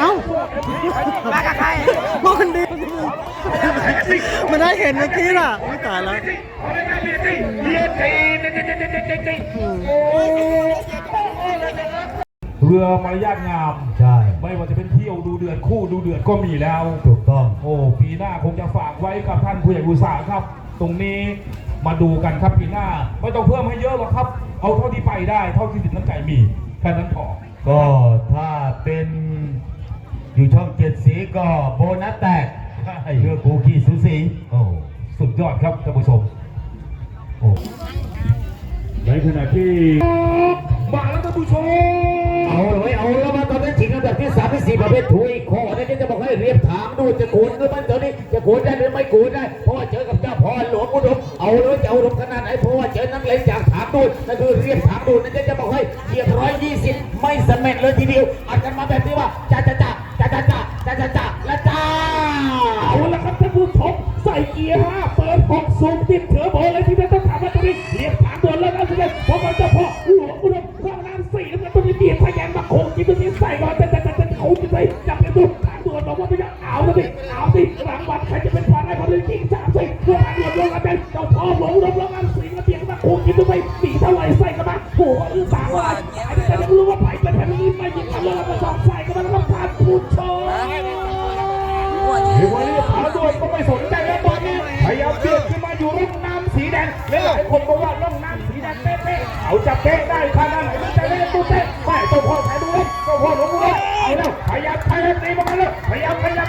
เอ้ามากับใครคนดีมันได้เห็นเมื่อกี้น่ะไม่ตายแล้วเรือมารยาทงาม ใช่ ไม่ว่าจะเป็นเที่ยวดูเดือดคู่ดูเดือดก็มีแล้ว ถูกต้อง โอ้ ปีหน้าคงจะฝากไว้กับท่านผู้ใหญ่อุตสาหครับ ตรงนี้มาดูกันครับปีหน้า ไม่ต้องเพิ่มให้เยอะหรอกครับ เอาเท่าที่ไปได้เท่าที่สินน้ำใจมีแค่นั้นพอก็ถ้าเป็นอยู่ช่องเจ็ดสีก็โบนัสแตกใช่เรือกูขี่สูสีโอ้สุดยอดครับท่านผู้ชมโอ้ในขณะที่มาแล้วท่านผู้ชมเอาเลยเอาแล้วมาตอนนี้ชิงอันดับที่สามที่สี่ประเภทถุยข้อนี้จะบอกให้เรียบถามดูจะโกนหรือมันตอนนี้จะโกนได้หรือไม่โกนได้เพราะว่าเจอกับเจ้าพ่ อหลวงอุดมเอาเลยจะเอาอุดมขนาดไหนเพราะว่าเจอนักเลงจากถามดูนั่นคือเรียบถามดูนั่นจะบอกให้เหยียบร้อยยี่สิบไม่สำเร็จเลยทีเดียวอัดกันมาแบบนี้ว่าจ้าจ้าจ้าจ้าจ้าจ้าจ้าจ้าจ้าและจ้าเอาละครับท่านผู้ชมใส่เกียร์ห้าเปิดหกสูงติดเถือโบเลยที่จะต้องถามว่าตรงนี้เรียกถามด่วแล้วนะสิเลยเพราะมันจะพอหลวงอุดมร่องน้ำสี่แล้วมันตรงนี้เบียดทะแยงมาโขงกินตรงนี้ใส่ก่อนแต่แต่แต่แต่เขาจะไป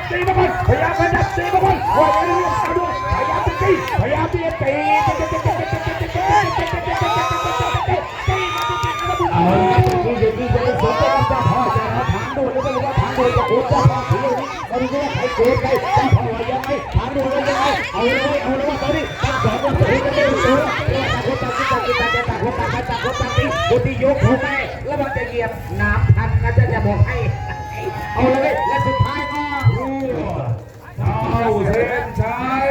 ตีบอลพยายามจะดักตีบอลว่าจะเรียกเอาด้วพยายามจะตีพยายามจะตีเอาที่เด็กที่จะเป็นสมเด็จพระพ่อจะมาถามดูแล้วก็รู้ว่าถามดูจะโอ้จะถามถึงเรื่องนี้ตอนนี้ใครโกรธใครจะพอยังไงถามดูแล้วยังไงเอาเลยเอาเลยว่าตอนนี้ตั้งสองวันถึงจะได้รู้บุตรยกหัวแม่แล้วมันจะเหยียบน้ำทันนะจะจะบอกให้ เอาเลยแล้ว เทนชัย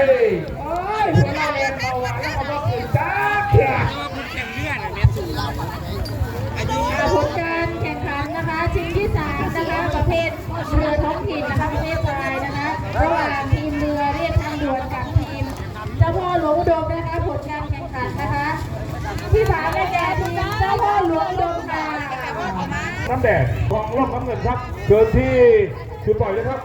โอ้ยพวกเราเรียนเบาหวานแล้วก็บอกอื่นจ้าเพียผลการแข่งขันนะคะชิงที่สามนะคะประเภทเรือท้องถิ่นนะคะประเภททรายนะคะระหว่างทีมเรือเรียบทางด่วนกับทีมเจ้าพ่อหลวงอุดมนะคะผลการแข่งขันนะคะ ที่สามได้แก่ทีมเจ้าพ่อหลวงอุดมค่ะน้ำแดงกองร่องน้ำเงินครับเชิญที่จุดปล่อยเลยครับ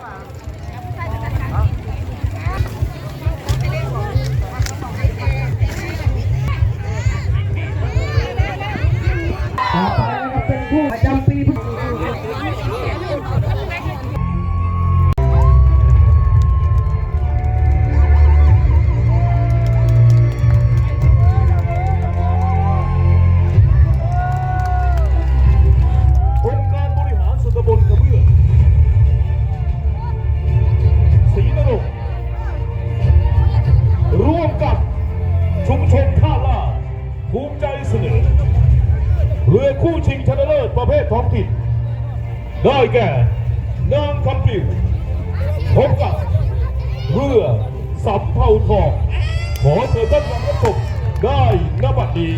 ขอเชิญท่านฟังรับชมได้นบัดนี้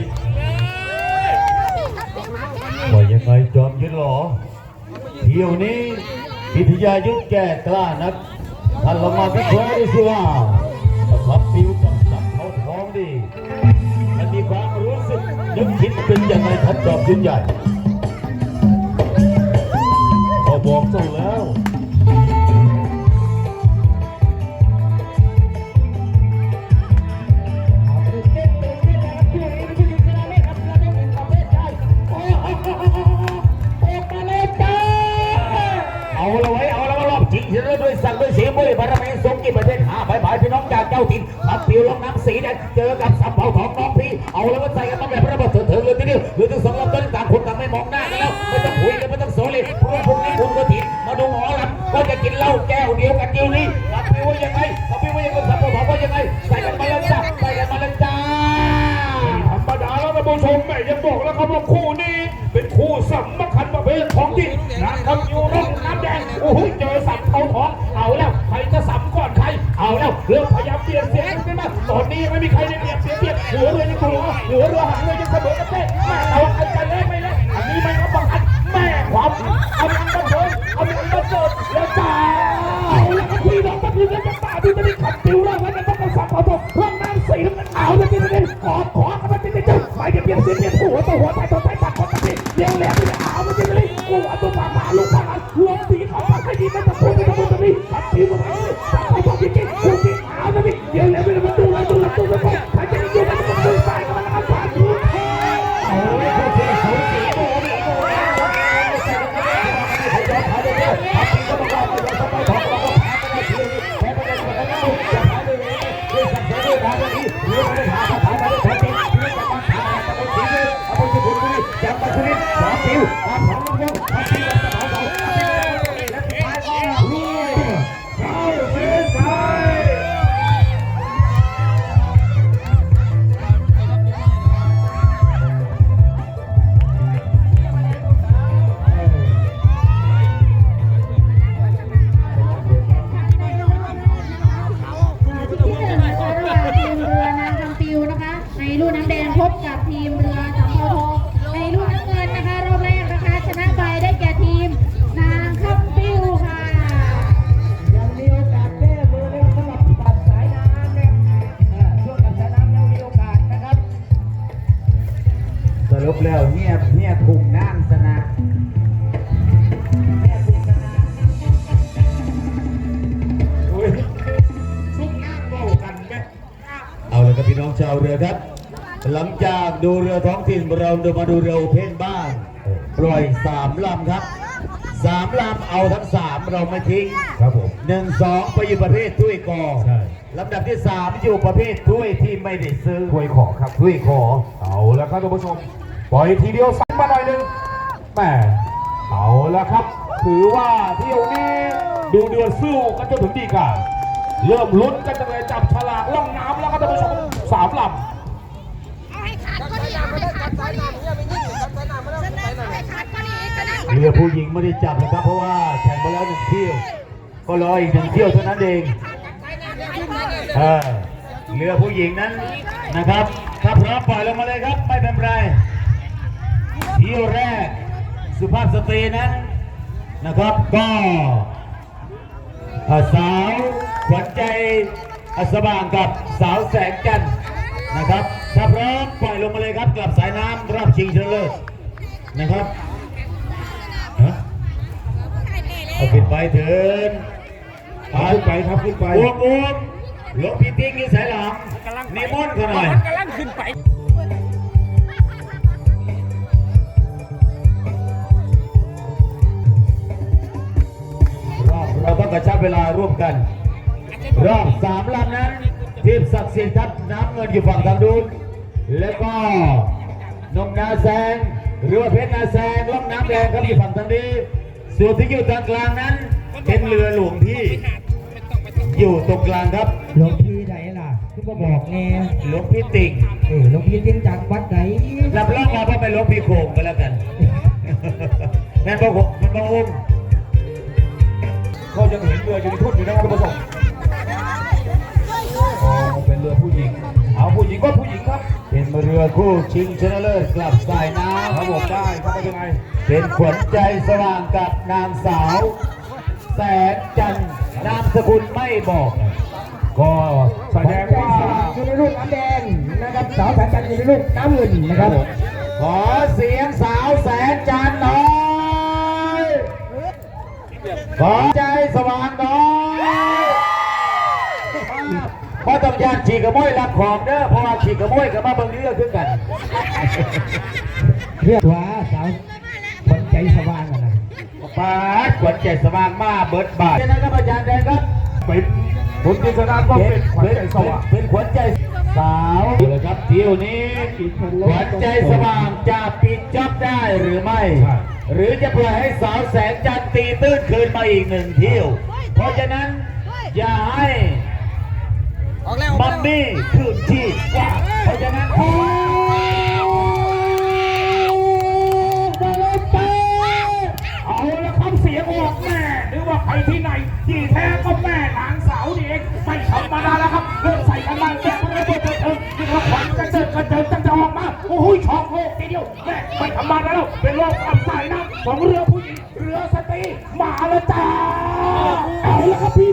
ว่ายังไงจอมยุทธหรอ เที่ยวนี้พิทยายุทธแก่กล้านักท่านลองมาพิเคราะห์ดูสิว่าขับปิวกับสับเขาท้องดีมันมีความรู้สึกนึกคิดเป็นยังไงท่านจอมยุทธใหญ่ก็บอกเจ้าแล้ว จ้าถิ่นขับปิวลงน้ำสีแดงเจอกับสับเภาทองน้องพี่ เอาแล้วก็ใส่กันมาแบบระเบิดเถิดๆเลยทีเดียวหรือถึงสองลำต้นต่างคนต่างไม่มองหน้ากันแล้วไม่ต้องคุยกันไม่ต้องโซเลเพราะว่าพรุ่งนี้คุณก็ถิ่นมาดูหมอลำก็จะกินเหล้าแก้วเดียวกัน รุปแล้วเนี่ยเนี่ยถุงน้ำสนะเนี่ยถุงน้ำโอ้ยซุกน้ำเบากันไหมเอาเลยครับพี่น้องชาวเรือครับ หลังจากดูเรือท้องถิ่นเราเดินมาดูเรือโอเพนบ้างปล่อยสามลำครับสามลำเอาทั้งสามเราไม่ทิ้งครับผมหนึ่งสองไปอยู่ประเภทถ้วยกอใช่ลำดับที่สามอยู่ประเภทถ้วยที่ไม่ได้ซื้อถ้วยขอครับถ้วยขอเอาแล้วครับท่านผู้ชม ปล่อยทีเดียวสั่มาหน่อยหนึ่งแหมเอาล้วครับ ถือว่าเที่ยวนี้ดูเดือดสู้กันจนถึงดีกาเริ่มลุ้นกันเลยจับฉลากล่องน้ำแล้วครับท่านผู้ชมสามลำเอาให้ขาดก็ดีเรือผู้หญิงไม่ได้จับนะครับ เพราะว่าแข่งมาแล้วหนึ่งเที่ยว ก็รออีกหนึ่งเที่ยวเท่านั้นเองเออเรือผู้หญิงนั้นนะครับ ถ้าพร้อมปล่อยลงมาเลยครับ ไม่เป็นไร เที่ยวแรก สุภาพสตรีนั้นนะครับก็เอ่อสาวขวัญใจอัสว่างกับสาวแสงจันทร์นะครับถ้าพร้อมปล่อยลงมาเลยครับกลับสายน้ำรอบชิงชนะเลิศนะครับฮะเอาขึ้นไปเถินเอาขึ้นไปครับขึ้นไปบวมบวมหลวงพี่ติ๊กนี่สายหลังนิมนต์เขาหน่อยกำลังขึ้นไป เราต้องกระชับเวลาร่วมกัน รอบสามลำนั้น ทีมศักดิ์สิทธิ์ครับน้ำเงินอยู่ฝั่งทางนู้นแล้วก็นมนาแซงหรือว่าเพชรนาแซงล่องน้ำแดงครับอยู่ฝั่งทางนี้ ส่วนที่อยู่ตรงกลางนั้น เป็นเรือหลวงที่ อยู่ตรงกลางครับหลวงพี่ไหนล่ะที่มาบอกแน่หลวงพี่ติ่งเออหลวงพี่ติ้งจากวัดไหนรับรองมาเพราะเป็นหลวงพี่โคงก็แล้วกันแม่นบอกผมมันบอกอุ้ม ก็ยังเห็นเรืออยู่ในทุ่นอยู่นะครับท่านผู้ชมอ๋อเป็นเรือผู้หญิง เอาผู้หญิงก็ผู้หญิงครับ เป็นเรือคู่ชิงชนะเลิศกลับสายน้ำครับผมได้ครับไม่เป็นไรเป็นขวัญใจสว่างกับนางสาว แสงจันทร์นามสกุลไม่บอกก็แสดงใจว่าสว่างอยู่ในรูปน้ำแดงนะครับสาวแสงจันทร์อยู่ในรูปน้ำเงินนะครับ ขอเสียงสาวแสงจันทร์หน่อย ขอใจสว่างหน่อยเพราะต้องยานฉีกกระมวยรับของเด้อเพราะว่าฉีกกระมวยกับมาเบิ่งเรือขึ้นกันเรียกว่าสาวคนใจสว่างอะนะปาดขวัญใจสว่างมาเบิดบาทนะครับอาจารย์แดงครับเป็นคุณกิษณะก็เป็นขวัญใจสว่างเป็นขวัญใจสาวเลยครับเที่ยวนี้ขวัญใจสว่างจะปิดจ็อบได้หรือไม่ใช่ หรือจะเพื่อให้สาวแสงจันตีตื้นคืนมาอีกหนึ่งเที่ยว เพราะฉะนั้นอย่าให้บัมมี่คืนที่ว่าเพราะฉะนั้นเอาละคำเสียงออกแม่หรือว่าไปที่ไหนที่แท้ ไม่ธรรมดาแล้ว เป็นโลกควาสายน้ำของเรือผู้หญิง เรือสตรีมาแล้วจ้าเอาละครับพี่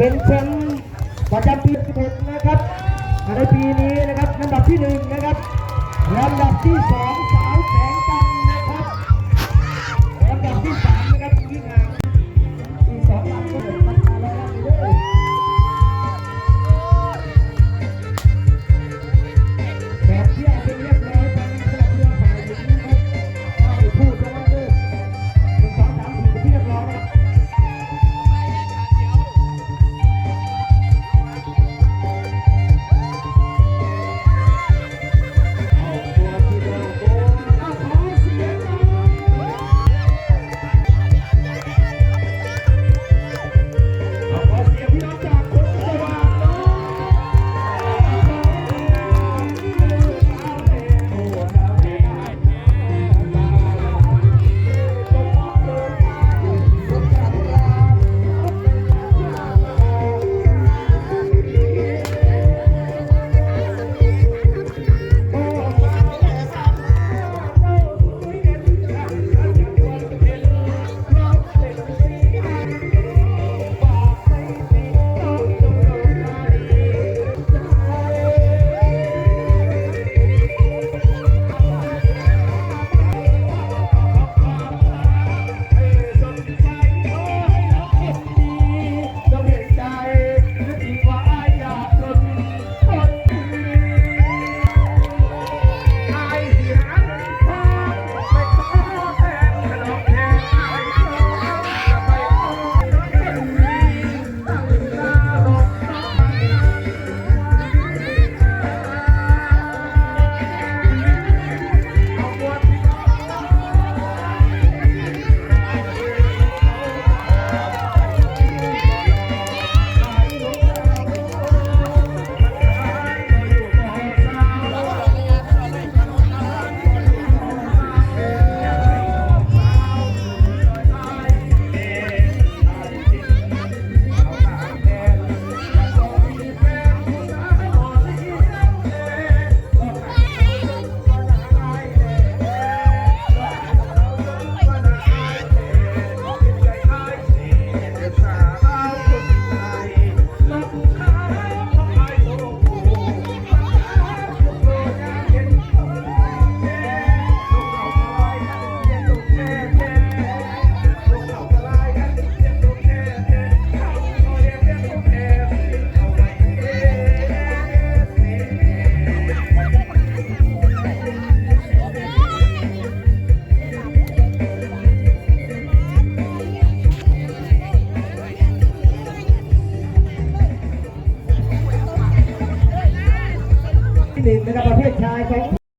เป็นแชมป์ประจำปี16นะครับในปีนี้นะครับลำดับที่1นะครับลำดับที่2